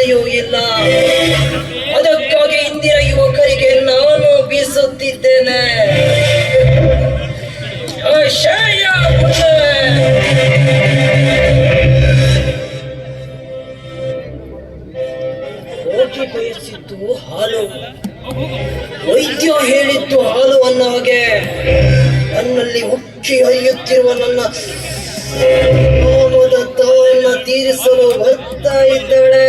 ಚಿಂತೆಯೂ ಇಲ್ಲ ಅದಕ್ಕಾಗಿ ಇಂದಿನ ಯುವಕರಿಗೆ ನಾನು ಬೀಸುತ್ತಿದ್ದೇನೆ. ರೋಗಿ ಬಯಸಿದ್ದು ಹಾಲು. ವೈದ್ಯ ಹೇಳಿದ್ದು ಹಾಲು ಅನ್ನೋ ಹಾಗೆ ನನ್ನಲ್ಲಿ ಹುಕ್ಕಿ ಹರಿಯುತ್ತಿರುವ ನನ್ನ ತಾವನ್ನ ತೀರಿಸಲು ಬರ್ತಾ ಇದ್ದಾಳೆ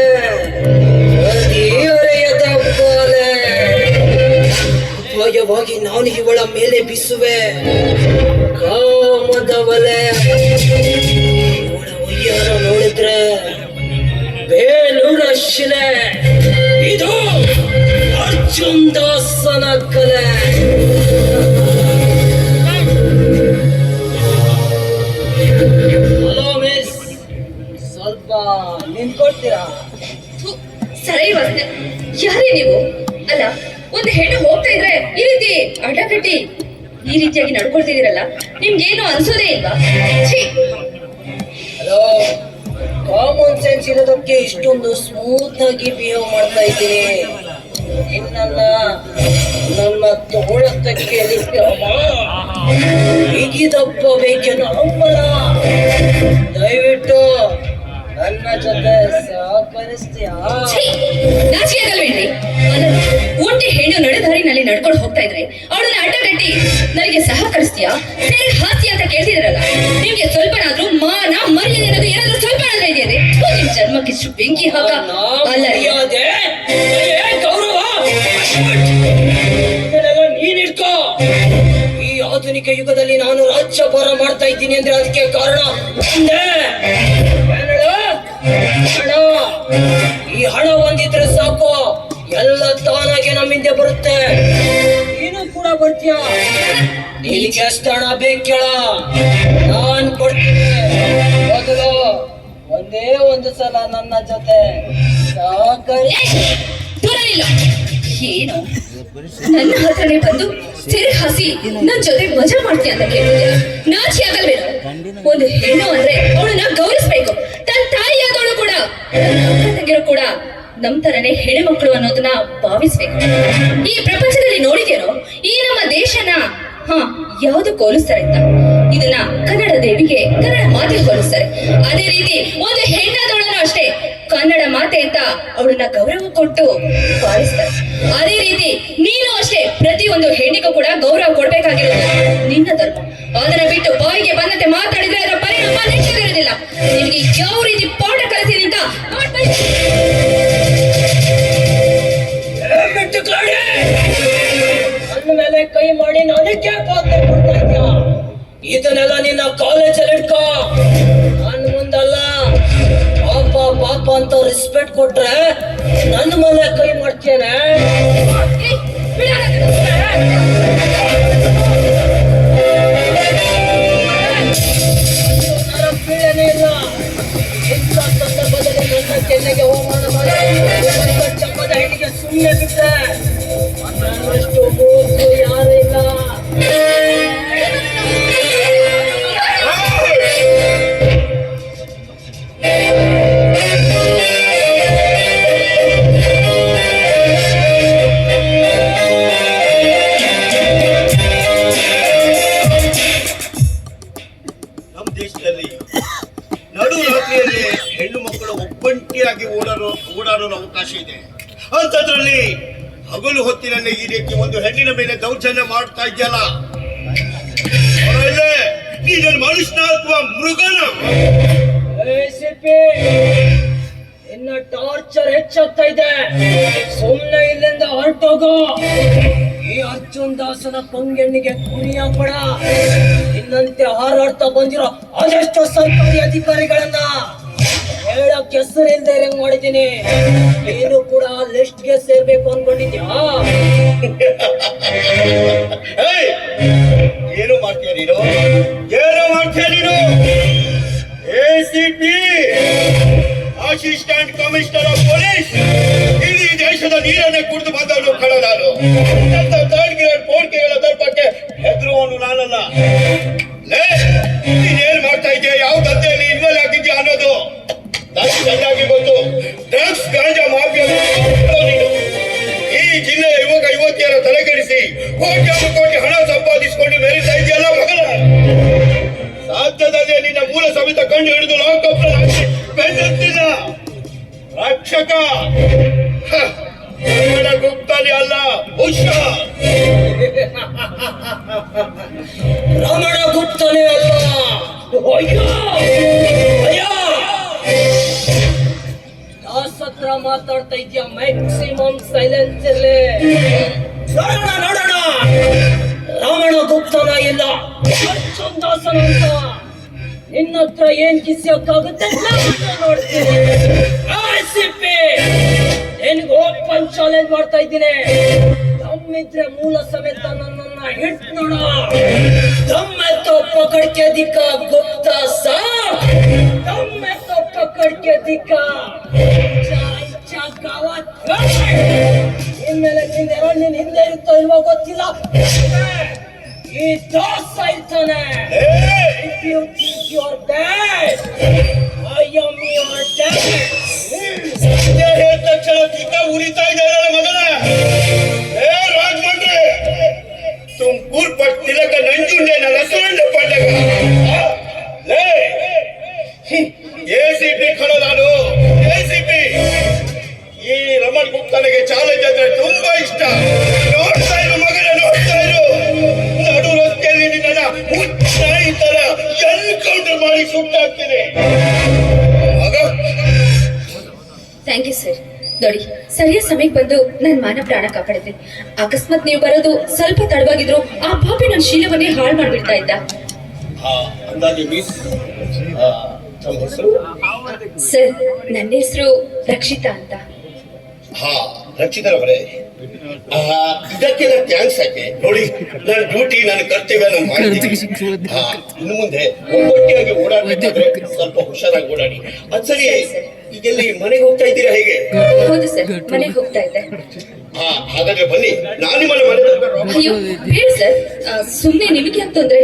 ಭಯವಾಗಿ ನಾನು ಇವಳ ಮೇಲೆ ಬಿಸುವೆ. ಕಾಮದವಲೆ ನೋಡಿದ್ರೆ ಬೇಲೂರ ಶಿಲೆ ಇದು ಅರ್ಜುನ್ ದಾಸನ ಕಲೆ. ನಿಂತ್ಕೊಳ್ತೀರಾ? ಸರಿ ವಾಸನೆ ಯಾರಿ ನೀವು? ಅಲ್ಲ, ಒಂದು ಹೆಣ್ಣು ಹೋಗ್ತಾ ಇದ್ರೆ ಈ ರೀತಿ ಅಡ್ಡಕಟ್ಟಿ ಈ ರೀತಿಯಾಗಿ ನಡ್ಕೊಳ್ತಿದ್ದೀರಲ್ಲ, ನಿಮ್ಗೇನು ಅನ್ಸೋದೇ ಇಲ್ವಾ? ಹಲೋ ಕಾಮನ್ ಸೆನ್ಸ್ ಇರೋದಕ್ಕೆ ಇಷ್ಟೊಂದು ಸ್ಮೂತ್ ಆಗಿ ಬಿಹೇವ್ ಮಾಡ್ತಾ ಇದ್ದೀನಿ. ನಿನ್ನನ್ನ ನನ್ನ ತೋಳತ್ತಕ್ಕೆ ಬಿಗಿದಪ್ಪ ಬೇಕೇನೋ ಹಂಬಲ ದಯವಿಟ್ಟು ನನ್ನ ಜೊತೆ ಸಹಕರಿಸ್ತೀಯಾ? ಒಂಟಿ ಹೆಣ್ಣು ನಡೆದಾರಿನಲ್ಲಿ ನಡ್ಕೊಂಡು ಹೋಗ್ತಾ ಇದ್ರೆ ಅವಳನ್ನ ಅಡ್ಡಗಟ್ಟಿ ನನಗೆ ಸಹಕರಿಸ್ತೀಯಾ? ಸರಿ ಹಾಸ್ತಿ ಅಂತ ಕೇಳ್ತಿದ್ರಲ್ಲ? ನಿಮ್ಗೆ ಸ್ವಲ್ಪನಾದ್ರೂ ಮಾನ ಮರ್ಯಾದೆ ಅನ್ನೋದು ಏನಾದ್ರೂ ಸ್ವಲ್ಪ ಏನಾದ್ರೂ ಇದೆಯೇ ನಿಮ್ ಜನ್ಮಕ್ಕಿಷ್ಟು ಬೆಂಕಿ ಹಾಕ ಅಲ್ಲ ನೀನ್ ಇಟ್ಕೋ. ಈ ಆಧುನಿಕ ಯುಗದಲ್ಲಿ ನಾನು ರಾಜ್ಯಭಾರ ಮಾಡ್ತಾ ಇದ್ದೀನಿ ಅಂದ್ರೆ ಅದಕ್ಕೆ ಕಾರಣ? ಹಣ. ಈ ಹಣ ಒಂದಿದ್ರೆ ಸಾಕು. ಎಲ್ಲ ತಾನಾಗೆ ಹಿಂದೆ ಬರುತ್ತೆ. ನೀನು ಕೂಡ ಬರ್ತೀಯ. ನಿನಗೆ ಎಷ್ಟು ಹಣ ಬೇಕೇಳ ಕೇಳ. ನಾನ್ ಕೊಡ್ತೀನಿ. ಮೊದಲು ಒಂದೇ ಒಂದು ಸಲ ನನ್ನ ಜೊತೆ. ಸಹಕರಿ ನಿಲ್ಲು. ಏನು? ನನ್ನ ಹತ್ರನೇ ಬಂದು ಸಿರಿ ಹಸಿ ನನ್ ಜೊತೆ ಮಜಾ ಮಾಡ್ತೀಯ ಅಂತ ಕೇಳಿದ್ಯಾ ನಾಚಿ ಆಗಲ್ವೇನೋ ಒಂದು ಹೆಣ್ಣು ಅಂದ್ರೆ ಅವಳನ್ನ ಗೌರವಿಸ್ಬೇಕು. ಕೂಡ ನಮ್ ತರನೇ ಹೆಣ್ಮಕ್ಳು ಅನ್ನೋದನ್ನ ಭಾವಿಸ್ಬೇಕು. ಈ ಪ್ರಪಂಚದಲ್ಲಿ ನೋಡಿದೇನೋ ಈ ನಮ್ಮ ದೇಶನ, ಹ, ಯಾವ್ದು ಕೋಲಿಸ್ತಾರೆ ಅಂತ? ಇದನ್ನ ಕನ್ನಡ ದೇವಿಗೆ ಕನ್ನಡ ಮಾತಿಗೆ ಕೋಲಿಸ್ತಾರೆ. ಅದೇ ರೀತಿ ಒಂದು ಹೆಣ್ಣಾದವಳನ್ನು ಅಷ್ಟೇ ಕನ್ನಡ ಮಾತೆ ಅಂತ ಅವಳನ್ನ ಗೌರವ ಕೊಟ್ಟು ಪಾಲಿಸ್ತಾರೆ. ಅದೇ ರೀತಿ ನೀನು ಅಷ್ಟೇ ಪ್ರತಿ ಒಂದು ಹೆಣ್ಣಿಗೂ ಕೂಡ ಗೌರವ ಕೊಡ್ಬೇಕಾಗಿರೋದು ನಿನ್ನ ಧರ್ಮ. ಅದನ್ನ ಬಿಟ್ಟು ಬಾಯಿಗೆ ಬಂದಂತೆ ಮಾತಾಡಿದ್ರೆ ಅದರ ಪರಿಣಾಮ ನಿಮಗೆ ಯಾವ ರೀತಿ ಕೈ ಅದಕ್ಕೆ ಪಾತ್ರ ಕೊಡ್ತಾ ಇದೀಯ? ಇದನ್ನೆಲ್ಲ ನಿನ್ನ ಕಾಲೇಜಲ್ಲಿ ಇಟ್ಕೋ. ನನ್ನ ಮುಂದಲ್ಲ. ಪಾಪ ಪಾಪ ಅಂತ ರೆಸ್ಪೆಕ್ಟ್ ಕೊಟ್ರೆ ನನ್ನ ಮೇಲೆ ಕೈ ಮಾಡ್ತೇನೆ ಸಂದರ್ಭದಲ್ಲಿ ನನ್ನ ಕೆನ್ನೆಗೆ ಹೋಮಾನ ಮಾಡಿ ಚಪ್ಪದ ಹೆಣ್ಣಿಗೆ ಸುಮ್ಮನೆ ಬಿಟ್ಟೆ ಒಬ್ಬಂಟಿಯಾಗಿ ಓಡಾಡೋ ಓಡಾಡೋ ಅವಕಾಶ ಇದೆ. ಅಂಥದ್ರಲ್ಲಿ ಹಗಲು ಹೊತ್ತಿನಲ್ಲಿ ಈ ರೀತಿ ಒಂದು ಹೆಣ್ಣಿನ ಮೇಲೆ ದೌರ್ಜನ್ಯ ಮಾಡ್ತಾ ಇದೆಯಲ್ಲ? ನೀನು ಮನುಷ್ಯನ ಅಥವಾ ಮೃಗನ ಇನ್ನ ಟಾರ್ಚರ್ ಹೆಚ್ಚಾಗ್ತಾ ಇದೆ. ಸುಮ್ನೆ ಇಲ್ಲಿಂದ ಹೊರಟೋಗು. ಈ ಅರ್ಜುನ್ ದಾಸನ ಪಂಗೆಣ್ಣಿಗೆ ಕುಣಿಯಾಪಡ ಇನ್ನಂತೆ ಹಾರಾಡ್ತಾ ಬಂದಿರೋ ಅದೆಷ್ಟೋ ಸರ್ಕಾರಿ ಅಧಿಕಾರಿಗಳನ್ನ ಹೇಳಕ್ ಹೆಂಗ್ ಮಾಡಿದ್ದೀನಿ. ನೀನು ಕೂಡ ಲಿಸ್ಟ್ಗೆ ಸೇರ್ಬೇಕು ಅನ್ಕೊಂಡಿದ್ಯಾ! ಏನು ಮಾಡ್ತೀಯ ನೀನು? ಏನು ನೀನು? ಅಸಿಸ್ಟೆಂಟ್ ಕಮಿಷನರ್ ಆಫ್ ಪೊಲೀಸ್ ಇಡೀ ದೇಶದ ನೀರನ್ನೇ ಕುಡಿದು ಬಂದವನು ಕಡ ನಾನು ಥರ್ಡ್ ಗ್ರೇಡ್, ಫೋರ್ತ್ ಗ್ರೇಡ್ ದರ್ಪಕ್ಕೆ ಹೆದರುವವನು ನಾನಲ್ಲ ಚೆನ್ನಾಗಿ ಗೊತ್ತು. ಡ್ರಗ್ಸ್ ಗಾಂಜಾ ಮಾಫಿಯಾ ಈ ಜಿಲ್ಲೆಯ ಯುವಕ, ಯುವತಿಯರ ತಲೆಗೆಡಿಸಿ ಕೋಟ್ಯಾನು ಕೋಟಿ ಹಣ ಸಂಪಾದಿಸಿಕೊಂಡು ಮೆರೀತಾ ಇದೆಯಲ್ಲ ಮಗನ? ಸಾಧ್ಯದಲ್ಲಿ ನಿನ್ನ ಮೂಲ ಸಮೇತ ಕಂಡು ಹಿಡಿದು ಲಾಕಪ್ ಬೆನ್ನತ್ತಿಲ್ಲ ರಕ್ಷಕ. ಗುಪ್ತಲಿ ಅಲ್ಲ, ಹುಷ. ರಮಣ ಗುಪ್ತನೇ ಅಲ್ಲ. ಮಾತ್ರ ಮಾತಾಡ್ತಾ ಇದೆಯಾ ಮ್ಯಾಕ್ಸಿಮಮ್ ಸೈಲೆನ್ಸ್ ಇರಲಿ. ನೋಡೋಣ ನೋಡೋಣ. ರಾವಣ ಗುಪ್ತನ ಇಲ್ಲ. ದಾಸನ ಅಂತ. ನಿನ್ನ ಹತ್ರ ಏನ್ ಕಿಸಿಯಕ್ಕಾಗುತ್ತೆ? ನೋಡ್ತೀನಿ. ನಿನ್ಗೆ ಓಪನ್ ಚಾಲೆಂಜ್ ಮಾಡ್ತಾ ಇದ್ದೀನಿ. ದಮ್ಮಿದ್ರೆ ಮೂಲ ಸಮೇತ ನನ್ನನ್ನ ಹಿಟ್ ನೋಡ. ದಮ್ಮೆತ್ತೋ ಪಕಡ್ಕೆ ದಿಕ್ಕ ಗುಪ್ತ ಸಾ. ದಮ್ಮೆತ್ತೋ ಪಕಡ್ಕೆ ದಿಕ್ಕ. तो पकड़ के दिखा ಇಚ್ಚಾ, ಇಚ್ಚಾ ಗಾವತ್ ಇನ್ಮೇಲೆ ನಿನ್ ಎರಡು ನಿನ್ ಹಿಂದೆ ಇರುತ್ತೋ ಇಲ್ವೋ ಗೊತ್ತಿಲ್ಲ ಈ ದೋಸ ಇರ್ತಾನೆ If you think you're bad, I am your dad. ಸತ್ಯ ಹೇಳಿದ ತಕ್ಷಣ ಚಿಕ್ಕ ಉರಿತಾ ಇದ್ದಾರೆ ಮಗನ ಏ ರಾಜಮಂಡ್ರಿ ತುಮಕೂರ್ ಪಟ್ ತಿಲಕ ನಂಜುಂಡೆ ನನ್ನ ಸುರಂಡ ಪಂಡಗ ಹುಚ್ಚಾಯಿ ತರ ಎನ್ಕೌಂಟರ್ ಮಾಡಿ ಸುಟ್ಟಾಕ್ತೀನಿ ಮಗ ಥ್ಯಾಂಕ್ ಯು ಸರ್. ನೋಡಿ ಸರಿಯಾದ ಸಮಯಕ್ಕೆ ಬಂದು ನನ್ನ ಮಾನ ಪ್ರಾಣ ಕಾಪಾಡಿದ್ರಿ ಅಕಸ್ಮಾತ್ ನೀವು ಬರೋದು ಸ್ವಲ್ಪ ತಡವಾಗಿದ್ರು ಆ ಪಾಪಿ ನನ್ನ ಶೀಲವನ್ನೇ ಹಾಳು ಮಾಡಿಬಿಡ್ತಾ ಇದ್ದ. ಸರ್ ನನ್ನ ಹೆಸರು ರಕ್ಷಿತಾ ಅಂತ. ಹಾ ರಕ್ಷಿತರವರೇ. ಆ, ಇದಕ್ಕೆಲ್ಲ ಥ್ಯಾಂಕ್ಸ್ ಹಾಕಿ ನೋಡಿ ನನ್ನ ಡ್ಯೂಟಿ ನನ್ನ ಕರ್ತವ್ಯ ಇನ್ನು ಮುಂದೆ ಒಬ್ಬೊಟ್ಟಿಯಾಗಿ ಓಡಾಡಬೇಕಾದ್ರೆ ಸ್ವಲ್ಪ ಹುಷಾರಾಗಿ ಓಡಾಡಿ. ಅದ್ ಸರಿ ಈಗೆಲ್ಲಿ ಮನೆಗೆ ಹೋಗ್ತಾ ಇದ್ದೀರಾ ಹೇಗೆ? ಹೌದು ಸರ್ ಮನೆಗೆ ಹೋಗ್ತಾ ಇದ್ದೆ. ಹಾ ಹಾಗಾದ್ರೆ ಬನ್ನಿ. ನಾನು ನಿಮ್ಮನ್ನ ಮನೆ ಅಯ್ಯೋ ಬೇಡ ಸರ್ ಸುಮ್ಮನೆ ನಿಮಗೆ ಅಂತಂದ್ರೆ.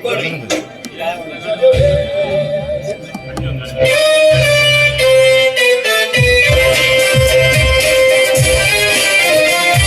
ನೋಡಿ